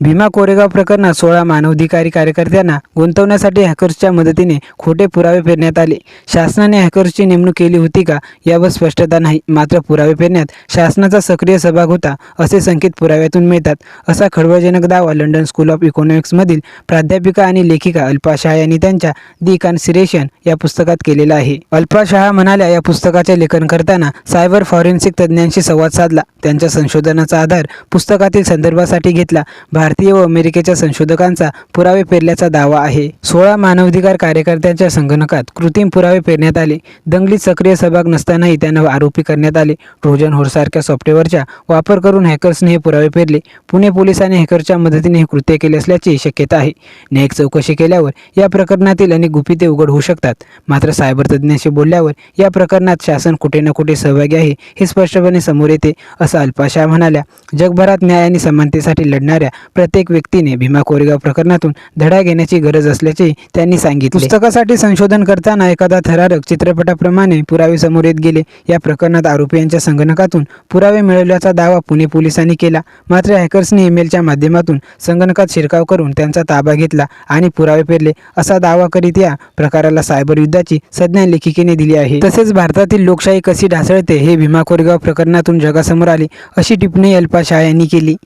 भीमा कोरेगाव प्रकरणात सोळा मानवाधिकारी कार्यकर्त्यांना गुंतवण्यासाठी हॅकर्सच्या मदतीने खोटे पुरावे पेरण्यात आले. शासनाने हॅकर्सची नेमणूक केली होती का यावर स्पष्टता नाही. मात्र पुरावे पेरण्यात शासनाचा सक्रिय सहभाग होता असे संकेत पुराव्यातून मिळतात. असा खळबळजनक दावा लंडन स्कूल ऑफ इकॉनॉमिक्समधील प्राध्यापिका आणि लेखिका अल्पा शाह यांनी त्यांच्या दी कॉन्सिरेशन या पुस्तकात केलेला आहे. अल्पा शाह म्हणाल्या या पुस्तकाचे लेखन करताना सायबर फॉरेन्सिक तज्ज्ञांशी संवाद साधला. त्यांच्या संशोधनाचा आधार पुस्तकातील संदर्भासाठी घेतला. भारतीय व अमेरिकेच्या संशोधकांचा पुरावे पेरल्याचा दावा आहे. सोळा मानवाधिकार कार्यकर्त्यांच्या संगणकात कृत्रिम पुरावे पेरण्यात आले. दंगलीत सक्रिय सहभाग नसतानाही त्यांना आरोपी करण्यात आले. ट्रोजन होरसारख्या सॉफ्टवेअरचा वापर करून हॅकर्सने हे पुरावे पेरले. पुणे पोलिसांनी हॅकरच्या मदतीने हे कृत्य केले असल्याची शक्यता आहे. न्यायिक चौकशी केल्यावर या प्रकरणातील अनेक गुपिते उघड होऊ शकतात. मात्र सायबर तज्ज्ञांशी बोलल्यावर या प्रकरणात शासन कुठे ना कुठे सहभागी आहे हे स्पष्टपणे समोर येते असं अल्पाशा म्हणाल्या. जगभरात न्याय आणि समानतेसाठी लढणाऱ्या प्रत्येक व्यक्तीने भीमा कोरेगाव प्रकरणातून धडा घेण्याची गरज असल्याचे त्यांनी सांगितले. पुस्तकासाठी संशोधन करताना एखादा थरारक चित्रपटाप्रमाणे पुरावे समोर येत गेले. या प्रकरणात आरोपी यांच्या संगणकातून पुरावे मिळवल्याचा दावा पुणे पोलिसांनी केला. मात्र हॅकर्सने ईमेलच्या माध्यमातून संगणकात शिरकाव करून त्यांचा ताबा घेतला आणि पुरावे पेरले. असा दावा करीत या प्रकाराला सायबर युद्धाची संज्ञा लेखिकेने दिली आहे. तसेच भारतातील लोकशाही कशी ढासळते हे भीमा कोरेगाव प्रकरणातून जगासमोर आले अशी टिप्पणी अल्पा शाह यांनी केली.